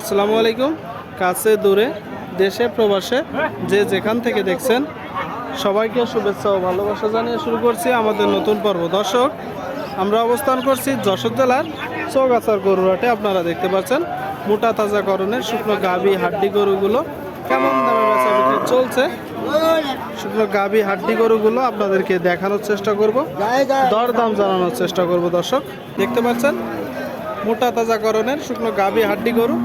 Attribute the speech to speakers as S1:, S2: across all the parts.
S1: আসসালামু আলাইকুম। কাছে, দূরে, দেশে, প্রবাসে, যে যেখান থেকে দেখছেন, সবাইকে শুভেচ্ছা ও ভালোবাসা জানিয়ে শুরু করছি আমাদের নতুন পর্ব। দর্শক, আমরা অবস্থান করছি যশোর জেলার চৌগাছার গরুরাটে আপনারা দেখতে পাচ্ছেন, মোটা তাজা করণের শুকনো গাভী হাড্ডি গরুগুলো কেমন দামে বেচা বিক্রি চলছে। শুকনো গাভী হাড্ডি গরুগুলো আপনাদেরকে দেখানোর চেষ্টা করব দর দাম জানানোর চেষ্টা করব। দর্শক, দেখতে পাচ্ছেন, মোটা তাজা করণের শুকনো গাভী হাড্ডি গরু।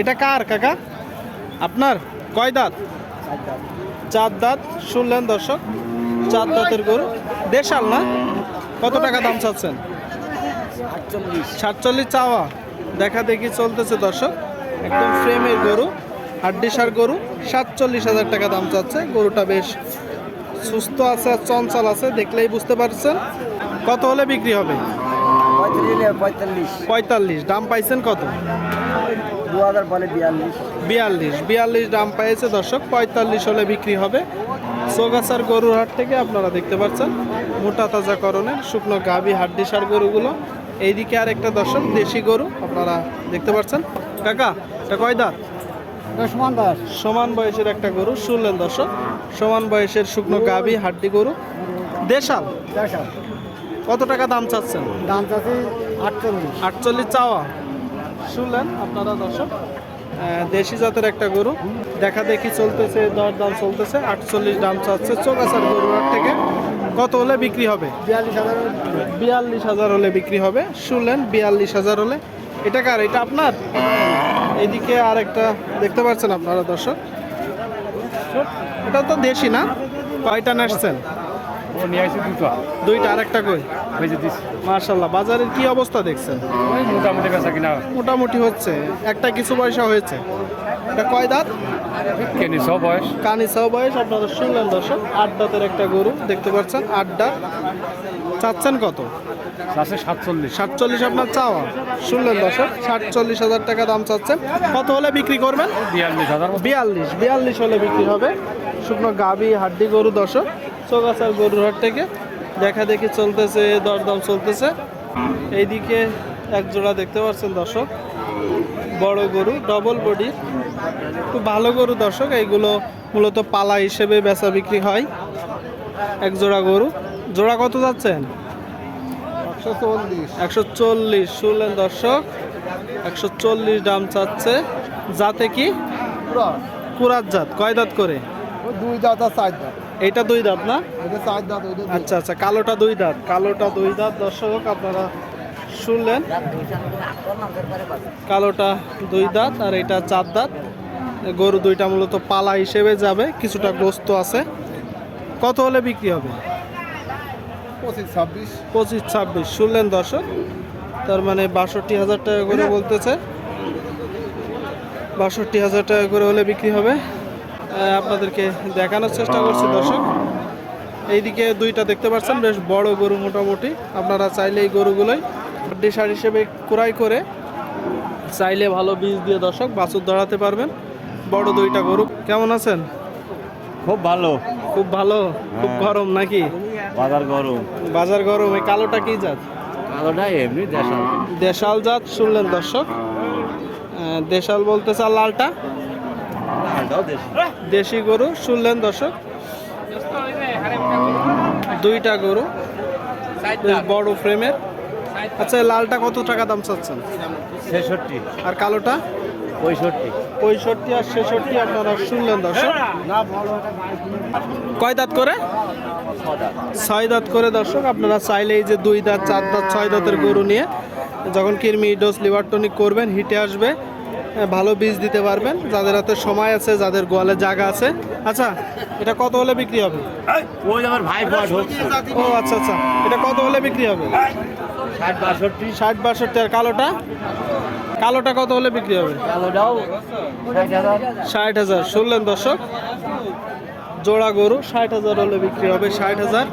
S1: এটা কার কাকা? আপনার? কয় দাঁত? চার দাঁত। শুনলেন দর্শক চার দাঁতের গরু। দেশাল না? কত টাকা দাম চাচ্ছেন? সাতচল্লিশ চাওয়া। দেখা দেখি চলতেছে দর্শক। একদম ফ্রেমের গরু হাড্ডিসার গরু। সাতচল্লিশ হাজার টাকা দাম চাচ্ছে। গরুটা বেশ সুস্থ আছে আর চঞ্চল আছে দেখলেই বুঝতে পারছেন। কত হলে বিক্রি হবে?
S2: পঁয়তাল্লিশ।
S1: পঁয়তাল্লিশ। দাম পাইছেন কত?
S2: দু হাজার বলে বিয়াল্লিশ।
S1: বিয়াল্লিশ। বিয়াল্লিশ দাম পেয়েছে দর্শক পঁয়তাল্লিশ হলে বিক্রি হবে। সোগাছার গরুর হাট থেকে আপনারা দেখতে পাচ্ছেন মোটা তাজা করণের শুকনো গাভী হাড্ডিসার গরুগুলো। এইদিকে আর একটা দর্শক দেশি গরু আপনারা দেখতে পাচ্ছেন। কাকা এটা কয় দাঁত?
S2: রসমান দাস
S1: সমান বয়সের একটা গরু শুনলেন দর্শক সমান বয়সের শুকনো গাভী হাড্ডি গরু। দেশাল?
S2: দেড়শো
S1: কত টাকা দাম চাচ্ছেন?
S2: দাম চাচ্ছি আটচল্লিশ।
S1: আটচল্লিশ চাওয়া। শুনলেন আপনারা দর্শক? দেশি জাতের একটা গরু। দেখা দেখি চলতেছে দর দাম চলতেছে। আটচল্লিশ দাম চাচ্ছে। গরুর হাট থেকে কত হলে বিক্রি হবে?
S2: বিয়াল্লিশ হাজার
S1: বিয়াল্লিশ হাজার হলে বিক্রি হবে। শুনলেন বিয়াল্লিশ হাজার হলে। এটা কার? এটা আপনার? এদিকে আর একটা দেখতে পাচ্ছেন আপনারা দর্শক? এটা তো দেশি না? কয়টা নাচছেন?
S2: ও নিয়ে আসি দুটো।
S1: দুইটা আর একটা কই?
S2: বেঁচে দিস
S1: মার্শাল্লাহ বাজারের কি অবস্থা দেখছেন?
S2: ওই মোটামুটি বেচা কিনা।
S1: মোটামুটি হচ্ছে। একটা কিছু পয়সা হয়েছে। এটা কয় দাঁত?
S2: কেনি সব বয়স।
S1: কানি সহ বয়স আপনারা শুনলেন দর্শক। আট দাঁতের একটা গরু দেখতে পাচ্ছেন আট দাঁত। চাচ্ছেন কত?
S2: সাতচল্লিশ।
S1: সাতচল্লিশ আপনার চাওয়া। শুনলেন দর্শক সাতচল্লিশ হাজার টাকা দাম চাচ্ছেন। কত হলে বিক্রি করবেন?
S2: বিয়াল্লিশ হাজার।
S1: বিয়াল্লিশ বিয়াল্লিশ হলে বিক্রি হবে। শুকনো গাভী হাড্ডি গরু দর্শক। চৌগাছার গরুর হাট থেকে। দেখা দেখি চলতেছে দরদাম চলতেছে। এইদিকে এক জোড়া দেখতে পাচ্ছেন দর্শক। বড় গরু ডবল বডি খুব ভালো গরু দর্শক এইগুলো মূলত পালা হিসেবে বেচা বিক্রি হয়। এক জোড়া গরু। জোড়া কত যাচ্ছেন?
S2: একশো চল্লিশ।
S1: একশো চল্লিশ শুনলেন দর্শক। একশো চল্লিশ দাম চাচ্ছে। যাতে কি? কুরাত। জাত। কয় দাঁত করে?
S2: দুই দাঁত আর চার দাঁত।
S1: এইটা দুই দাঁত না?
S2: এটা চার দাঁত ওইটা
S1: আচ্ছা আচ্ছা কালোটা দুই দাঁত। কালোটা দুই দাঁত। দর্শক আপনারা শুনলেন। কালোটা দুই দাঁত আর এটা চার দাঁত। গরু দুইটা মূলত পালা হিসেবে যাবে। কিছুটা গোস্ত আছে। কত হলে বিক্রি হবে?
S2: পঁচিশ ছাব্বিশ।
S1: পঁচিশ ছাব্বিশ। শুনলেন দর্শক? তার মানে বাষট্টি হাজার টাকা করে বলতেছে। বাষট্টি হাজার টাকা করে হলে বিক্রি হবে। আপনাদেরকে দেখানোর চেষ্টা করছি দর্শক। এইদিকে দুইটা দেখতে পাচ্ছেন বেশ বড় গরু মোটামুটি। আপনারা চাইলে এই গরুগুলোই ডিসার হিসেবে ক্রয় করে চাইলে ভালো বীজ দিয়ে দর্শক বাছুর দাঁড়াতে পারবেন। বড় দুইটা গরু। কেমন আছেন?
S2: খুব ভালো।
S1: খুব ভালো? খুব গরম নাকি?
S2: বাজার গরম।
S1: বাজার গরম। এই কালোটা কি জাত?
S2: কালোটা এমনি দেশাল।
S1: দেশাল জাত শুনলেন দর্শক? দেশাল বলতে আর লালটা? দেশি গরু শুনলেন দর্শক? দুইটা গরু বেশ বড় ফ্রেমের। আচ্ছা লালটা কত টাকা দাম চাচ্ছেন?
S2: ছেষট্টি।
S1: আর কালোটা?
S2: পঁয়ষট্টি।
S1: পঁয়ষট্টি আর ছেষট্টি আপনারা শুনলেন দর্শক। কয় দাঁত করে? ছয় দাঁত করে দর্শক। আপনারা চাইলে এই যে দুই দাঁত চার দাঁত ছয় দাঁতের গরু নিয়ে যখন কিরমি ডোজ লিভার টনিক করবেন হিটে আসবে। ভালো বীজ দিতে পারবেন। যাদের হাতে সময় আছে যাদের গোয়ালে জায়গা আছে। আচ্ছা এটা কত হলে বিক্রি হবে?
S2: ওই আমার ভাই
S1: ও আচ্ছা আচ্ছা। এটা কত হলে বিক্রি হবে?
S2: ষাট বাষট্টি।
S1: ষাট বাষট্টি। আর কালোটা? কালোটা কত হলে বিক্রি হবে? ষাট হাজার। শুনলেন দর্শক? জোড়া গরু ষাট হাজার হলে বিক্রি হবে ষাট হাজার।